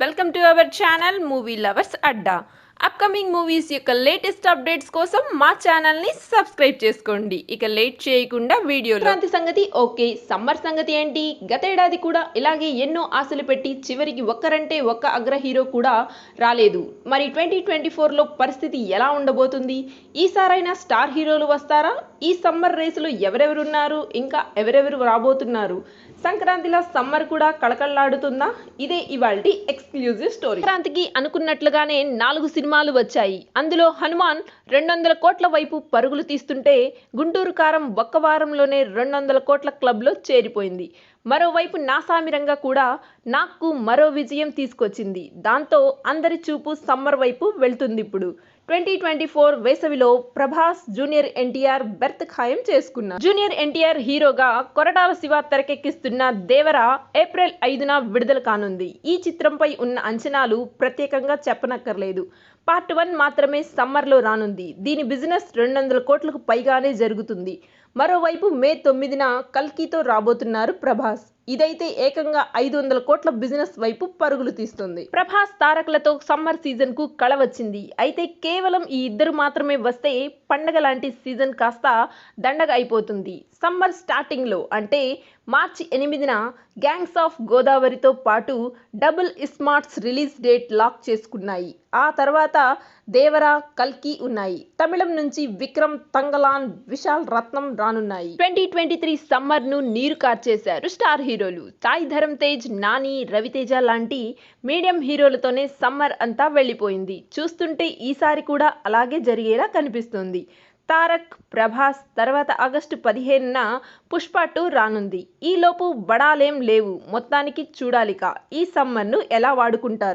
welcome to our channel movie lovers adda. Upcoming movies యొక్క latest updates కోసం మా ఛానల్ని సబ్స్క్రైబ్ చేసుకోండి. ఇక లేట్ చేయకుండా వీడియో క్రాంతి సంగతి ఓకే. సమ్మర్ సంగతి ఏంటి? గతేడాది కూడా ఇలాగే ఎన్నో ఆశలు పెట్టి చివరికి ఒక్కరంటే ఒక్క అగ్ర హీరో కూడా రాలేదు. మరి ట్వంటీ ట్వంటీ ఫోర్లో పరిస్థితి ఎలా ఉండబోతుంది? ఈసారైనా స్టార్ హీరోలు వస్తారా? ఈ సమ్మర్ రేసులో ఎవరెవరున్నారు? ఇంకా ఎవరెవరు రాబోతున్నారు? సంక్రాంతిలో సమ్మర్ కూడా కళకళలాడుతుందా? ఇదే ఇవాళ ఎక్స్క్లూజివ్ స్టోరీ. సంక్రాంతికి అనుకున్నట్లుగానే నాలుగు సినిమాలు వచ్చాయి. అందులో హనుమాన్ రెండు వందల కోట్ల వైపు పరుగులు తీస్తుంటే గుంటూరు కారం ఒక్క వారంలోనే రెండు వందల కోట్ల క్లబ్లో చేరిపోయింది. మరోవైపు నాసామిరంగా కూడా నాకు మరో విజయం తీసుకొచ్చింది. దాంతో అందరి చూపు సమ్మర్ వైపు వెళ్తుంది ఇప్పుడు. ట్వంటీ ట్వంటీ ఫోర్ వేసవిలో ప్రభాస్ జూనియర్ ఎన్టీఆర్ బెర్త్ ఖాయం చేసుకున్నారు. జూనియర్ ఎన్టీఆర్ హీరోగా కొరటాల శివ తెరకెక్కిస్తున్న దేవర ఏప్రిల్ ఐదున విడుదల కానుంది. ఈ చిత్రంపై ఉన్న అంచనాలు ప్రత్యేకంగా చెప్పనక్కర్లేదు. పార్ట్ వన్ మాత్రమే సమ్మర్లో రానుంది. దీని బిజినెస్ రెండు వందల కోట్లకు పైగానే జరుగుతుంది. మరోవైపు మే తొమ్మిదిన కల్కితో రాబోతున్నారు ప్రభాస్. ఇదైతే ఏకంగా ఐదు వందల కోట్ల బిజినెస్ వైపు పరుగులు తీస్తుంది. ప్రభాస్ తారకులతో సమ్మర్ సీజన్కు కళ వచ్చింది. అయితే కేవలం ఈ ఇద్దరు మాత్రమే వస్తే పండగ లాంటి సీజన్ కాస్త దండగ అయిపోతుంది. సమ్మర్ స్టార్టింగ్లో అంటే మార్చి ఎనిమిదిన గ్యాంగ్స్ ఆఫ్ గోదావరితో పాటు double smarts release date lock చేసుకున్నాయి. ఆ తర్వాత దేవర కల్కి ఉన్నాయి. తమిళం నుంచి విక్రమ్ తంగలాన్ విశాల్ రత్నం రానున్నాయి. ట్వంటీ ట్వంటీ త్రీ సమ్మర్ను నీరు కార్చేశారు స్టార్ హీరోలు. సాయి ధరమ్ తేజ్ నాని రవితేజ లాంటి మీడియం హీరోలతోనే సమ్మర్ అంతా వెళ్ళిపోయింది. చూస్తుంటే ఈసారి కూడా అలాగే జరిగేలా కనిపిస్తుంది. తారక్ ప్రభాస్ తర్వాత ఆగస్టు పదిహేనున పుష్ప టూ రానుంది. ఈలోపు బడాలేం లేవు. మొత్తానికి చూడాలిక. ఈ సమ్మర్ను ఎలా వాడుకుంటారో.